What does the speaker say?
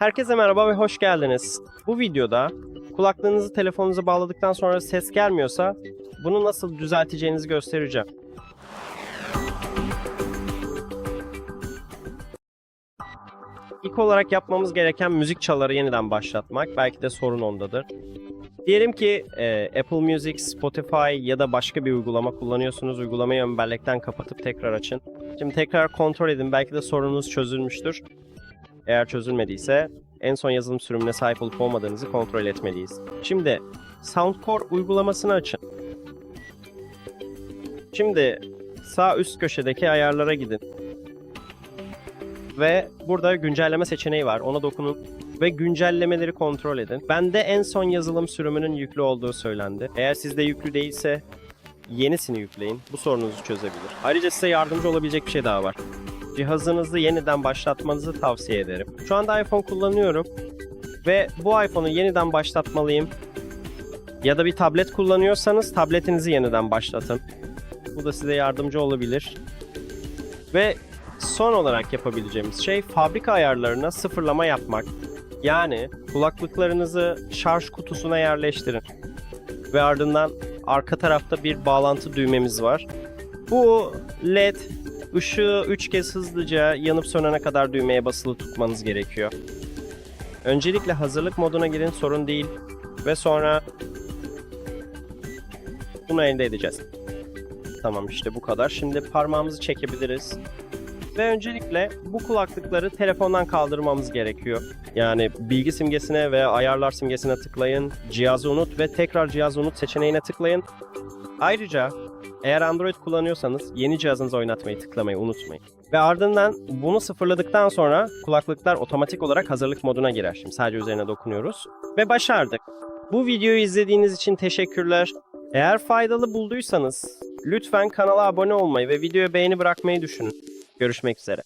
Herkese merhaba ve hoş geldiniz. Bu videoda kulaklığınızı telefonunuza bağladıktan sonra ses gelmiyorsa bunu nasıl düzelteceğinizi göstereceğim. İlk olarak yapmamız gereken müzik çaları yeniden başlatmak. Belki de sorun ondadır. Diyelim ki e, Apple Music, Spotify ya da başka bir uygulama kullanıyorsunuz. Uygulamayı ön bellekten kapatıp tekrar açın. Şimdi tekrar kontrol edin. Belki de sorununuz çözülmüştür. Eğer çözülmediyse en son yazılım sürümüne sahip olup olmadığınızı kontrol etmeliyiz. Şimdi Soundcore uygulamasını açın. Şimdi sağ üst köşedeki ayarlara gidin. Ve burada güncelleme seçeneği var. Ona dokunun ve güncellemeleri kontrol edin. Bende en son yazılım sürümünün yüklü olduğu söylendi. Eğer sizde yüklü değilse yenisini yükleyin. Bu sorununuzu çözebilir. Ayrıca size yardımcı olabilecek bir şey daha var. Cihazınızı yeniden başlatmanızı tavsiye ederim. Şu anda iPhone kullanıyorum ve bu iPhone'u yeniden başlatmalıyım. Ya da bir tablet kullanıyorsanız tabletinizi yeniden başlatın. Bu da size yardımcı olabilir. Ve son olarak yapabileceğimiz şey fabrika ayarlarına sıfırlama yapmak. Yani kulaklıklarınızı şarj kutusuna yerleştirin. Ve ardından arka tarafta bir bağlantı düğmemiz var. Bu LED ışığı 3 kez hızlıca yanıp sönene kadar düğmeye basılı tutmanız gerekiyor. Öncelikle hazırlık moduna girin sorun değil. Ve sonra bunu elde edeceğiz. Tamam işte bu kadar. Şimdi parmağımızı çekebiliriz. Ve öncelikle bu kulaklıkları telefondan kaldırmamız gerekiyor. Yani bilgi simgesine ve ayarlar simgesine tıklayın, cihazı unut ve tekrar cihazı unut seçeneğine tıklayın. Ayrıca eğer Android kullanıyorsanız yeni cihazınızı oynatmayı tıklamayı unutmayın. Ve ardından bunu sıfırladıktan sonra kulaklıklar otomatik olarak hazırlık moduna girer. Şimdi sadece üzerine dokunuyoruz. Ve başardık. Bu videoyu izlediğiniz için teşekkürler. Eğer faydalı bulduysanız lütfen kanala abone olmayı ve videoya beğeni bırakmayı düşünün. Görüşmek üzere.